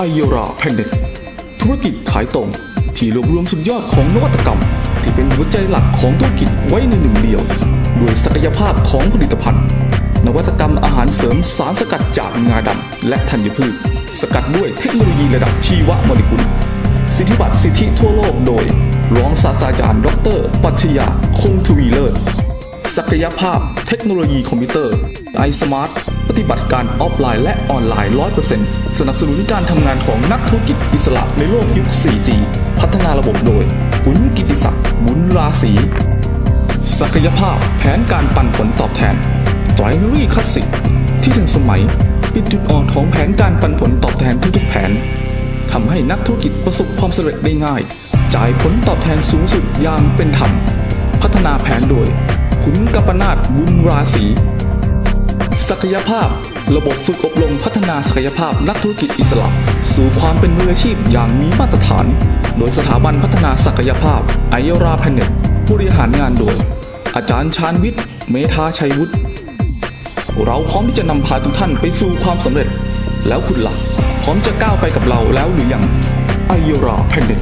ไอเยราแพนเน็ตธุรกิจขายตรง ที่รวบรวมสุดยอดของนวัตกรรม ที่เป็นหัวใจหลักของธุรกิจไว้ในหนึ่งเดียว ด้วยศักยภาพของผลิตภัณฑ์ นวัตกรรมอาหารเสริมสารสกัดจากงาดำและธัญพืช สกัดด้วยเทคโนโลยีระดับชีวโมเลกุล สิทธิบัตรสิทธิทั่วโลกโดย รองศาสตราจารย์ ดร ปัชญาคงทวีเลิศ ศักยภาพ เทคโนโลยีคอมพิวเตอร์ iSmart ปฏิบัติการออฟไลน์และออนไลน์ 100%สนับสนุนการทำงานของนักธุรกิจอิสระในโลกยุค 4G พัฒนาระบบโดยปุณกิติศักดิ์บุญราศีศักยภาพแผนการปันผลตอบแทนไตรนรีคลาสสิกที่ทันสมัยเป็นจุดอ่อนของแผนการปันผลตอบแทนทุกๆแผนทำให้นักธุรกิจประสบความสำเร็จได้ง่าย จ่ายผลตอบแทนสูงสุดอย่างเป็นธรรม พัฒนาแผนโดย คุณกัปนาตบุญราศีศักยภาพ ระบบฝึกอบรมพัฒนาศักยภาพนักธุรกิจอิสระสู่ความเป็นมืออาชีพอย่างมีมาตรฐาน โดยสถาบันพัฒนาศักยภาพไอเอราแพนเน็ตผู้บริหารงานโดย อาจารย์ชาญวิทย์ เมธาชัยวุฒิเราพร้อมที่จะนำพาทุกท่านไปสู่ความสำเร็จ แล้วคุณล่ะพร้อมจะก้าวไปกับเราแล้วหรือยังไอเอราแพนเน็ต